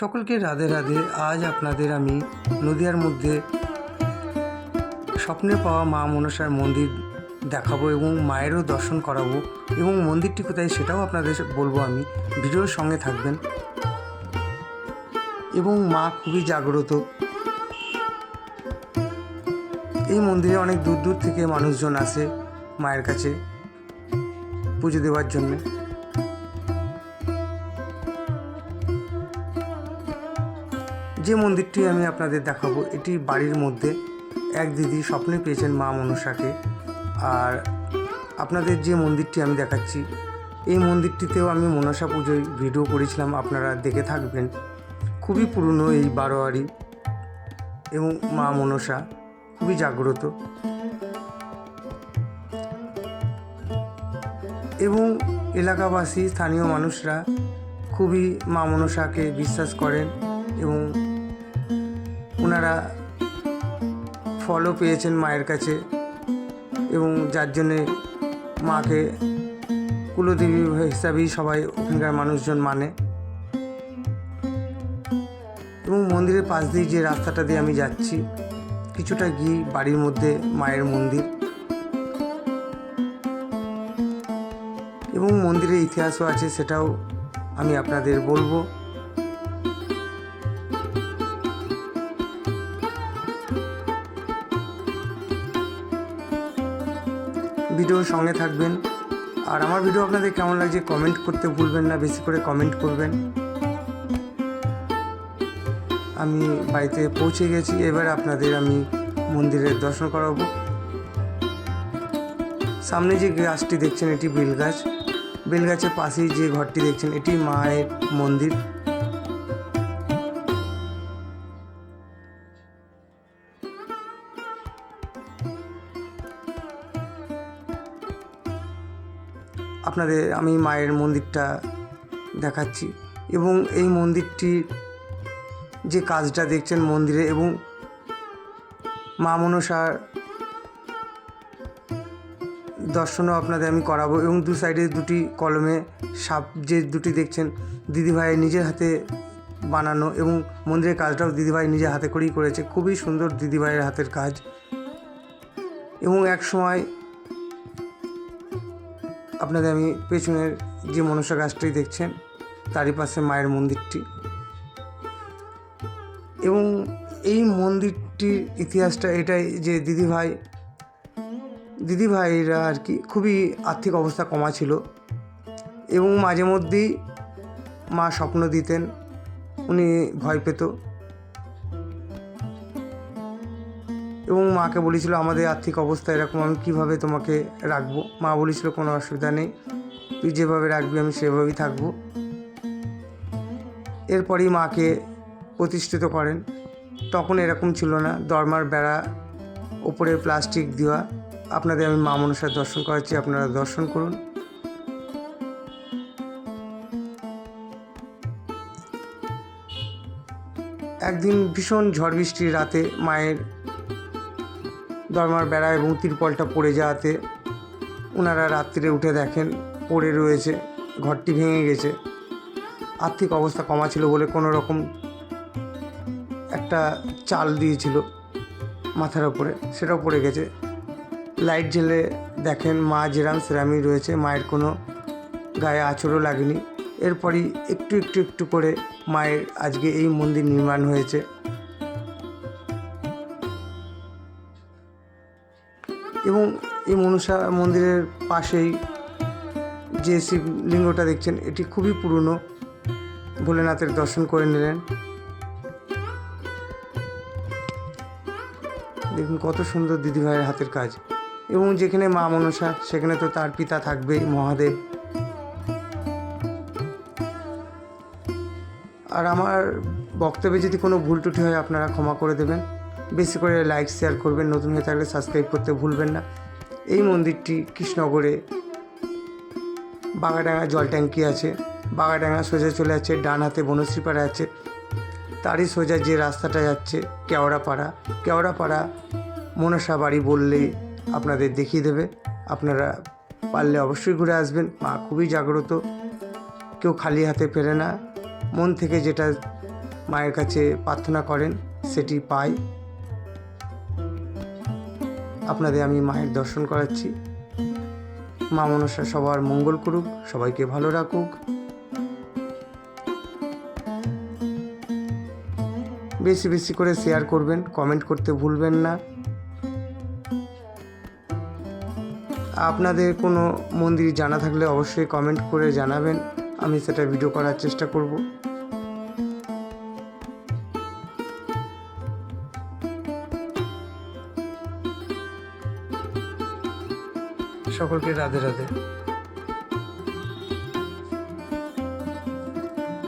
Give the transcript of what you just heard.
সকলকে রাধে রাধে। আজ আপনাদের আমি নদিয়ার মধ্যে স্বপ্নে পাওয়া মা মনসার মন্দির দেখাবো এবং মায়েরও দর্শন করাবো এবং মন্দিরটি কোথায় সেটাও আপনাদের বলব আমি। ভিডিওর সঙ্গে থাকবেন। এবং মা খুবই জাগ্রত। এই মন্দিরে অনেক দূর দূর থেকে মানুষজন আসে মায়ের কাছে পুজো দেওয়ার জন্যে। যে মন্দিরটি আমি আপনাদের দেখাবো, এটি বাড়ির মধ্যে এক দিদি স্বপ্নে পেয়েছেন মা মনসাকে। আর আপনাদের যে মন্দিরটি আমি দেখাচ্ছি, এই মন্দিরটিতেও আমি মনসা পুজোয় ভিডিও করেছিলাম, আপনারা দেখে থাকবেন। খুবই পুরনো এই বারোয়ারি এবং মা মনসা খুবই জাগ্রত। এবং এলাকাবাসী, স্থানীয় মানুষরা খুবই মা মনসাকে বিশ্বাস করেন এবং ওনারা ফলও পেয়েছেন মায়ের কাছে এবং যার জন্যে মাকে কুলদেবী হিসাবেই সবাই ওখানকার মানুষজন মানে। এবং মন্দিরের পাশ দিয়ে যে রাস্তাটা দিয়ে আমি যাচ্ছি, কিছুটা গিয়ে বাড়ির মধ্যে মায়ের মন্দির। এবং মন্দিরের ইতিহাসও আছে, সেটাও আমি আপনাদের বলব। ভিডিওর সঙ্গে থাকবেন। আর আমার ভিডিও আপনাদের কেমন লাগছে কমেন্ট করতে ভুলবেন না, বেশি করে কমেন্ট করবেন। আমি বাড়িতে পৌঁছে গেছি, এবার আপনাদের আমি মন্দিরের দর্শন করাবো। সামনে যে গাছটি দেখছেন, এটি বেলগাছ। বেলগাছের পাশেই যে ঘরটি দেখছেন, এটি মায়ের মন্দির। আপনাদের আমি মায়ের মন্দিরটা দেখাচ্ছি এবং এই মন্দিরটির যে কাজটা দেখছেন মন্দিরে এবং মা মনসার দর্শনও আপনাদের আমি করাবো এবং দু সাইডে দুটি কলমে সাপ যে দুটি দেখছেন দিদিভাই নিজের হাতে বানানো এবং মন্দিরের কাজটাও দিদিভাই নিজের হাতে করেই করেছে। খুবই সুন্দর দিদিভাইয়ের হাতের কাজ। এবং এক সময় আপনাদের আমি পেছনের যে মনসা গাছটি দেখছেন, তারই পাশে মায়ের মন্দিরটি। এবং এই মন্দিরটির ইতিহাসটা এটাই যে দিদিভাই, দিদিভাইরা আর কি খুবই আর্থিক অবস্থা কমা ছিল। এবং মাঝে মধ্যেই মা স্বপ্ন দিতেন, উনি ভয় পেত। এবং মাকে বলেছিল, আমাদের আর্থিক অবস্থা এরকম, আমি কীভাবে তোমাকে রাখব? মা বলেছিল, কোনো অসুবিধা নেই, তুই যেভাবে রাখবি, আমি সেভাবেই থাকব। এরপরই মাকে প্রতিষ্ঠিত করেন। তখন এরকম ছিল না, দরমার বেড়া ওপরে প্লাস্টিক দেওয়া। আপনাদের আমি মা মনসার দর্শন করাচ্ছি, আপনারা দর্শন করুন। একদিন ভীষণ ঝড় বৃষ্টির রাতে মায়ের দরমার বেড়া এবং তিরপলটা পড়ে যাওয়াতে ওনারা রাত্রিরে উঠে দেখেন, পড়ে রয়েছে, ঘরটি ভেঙে গেছে। আর্থিক অবস্থা কমা ছিল বলে কোনো রকম একটা চাল দিয়েছিল মাথার ওপরে, সেটাও পড়ে গেছে। লাইট জ্বেলে দেখেন মা যেরাম সেরামই রয়েছে, মায়ের কোনো গায়ে আচরও লাগেনি। এরপরই একটু একটু একটু করে মায়ের আজকে এই মন্দির নির্মাণ হয়েছে। এবং এই মনসা মন্দিরের পাশেই যে শিবলিঙ্গটা দেখছেন, এটি খুবই পুরনো। ভোলেনাথের দর্শন করে নিলেন। দেখুন কত সুন্দর দিদিভাইয়ের হাতের কাজ। এবং যেখানে মা মনসা সেখানে তো তার পিতা থাকবেই, মহাদেব। আর আমার বক্তব্যে যদি কোনো ভুল ত্রুটি হয়, আপনারা ক্ষমা করে দেবেন। বেশি করে লাইক শেয়ার করবেন, নতুন হয়ে থাকলে সাবস্ক্রাইব করতে ভুলবেন না। এই মন্দিরটি কৃষ্ণনগরে বাগাডাঙ্গা জল ট্যাঙ্কি আছে। বাগাডাঙ্গা সোজা চলে যাচ্ছে, ডান হাতে বনশ্রীপাড়া আছে। তারই সোজা যে রাস্তাটা যাচ্ছে, কেওড়াপাড়া। কেওড়াপাড়া মনসা বাড়ি বললেই আপনাদের দেখিয়ে দেবে। আপনারা পারলে অবশ্যই ঘুরে আসবেন। মা খুবই জাগ্রত। কেউ খালি হাতে ফেরে না। মন থেকে যেটা মায়ের কাছে প্রার্থনা করেন, সেটি পায় আপনাদের আমি মায়ের দর্শন করাচ্ছি। মা মনসা সবার মঙ্গল করুক, সবাইকে ভালো রাখুক। বেশি বেশি করে শেয়ার করবেন কমেন্ট করতে ভুলবেন না। আপনাদের কোনো মন্দির জানা থাকলে অবশ্যই কমেন্ট করে জানাবেন, আমি সেটা ভিডিও করার চেষ্টা করব। সকলকে রাধে রাধে।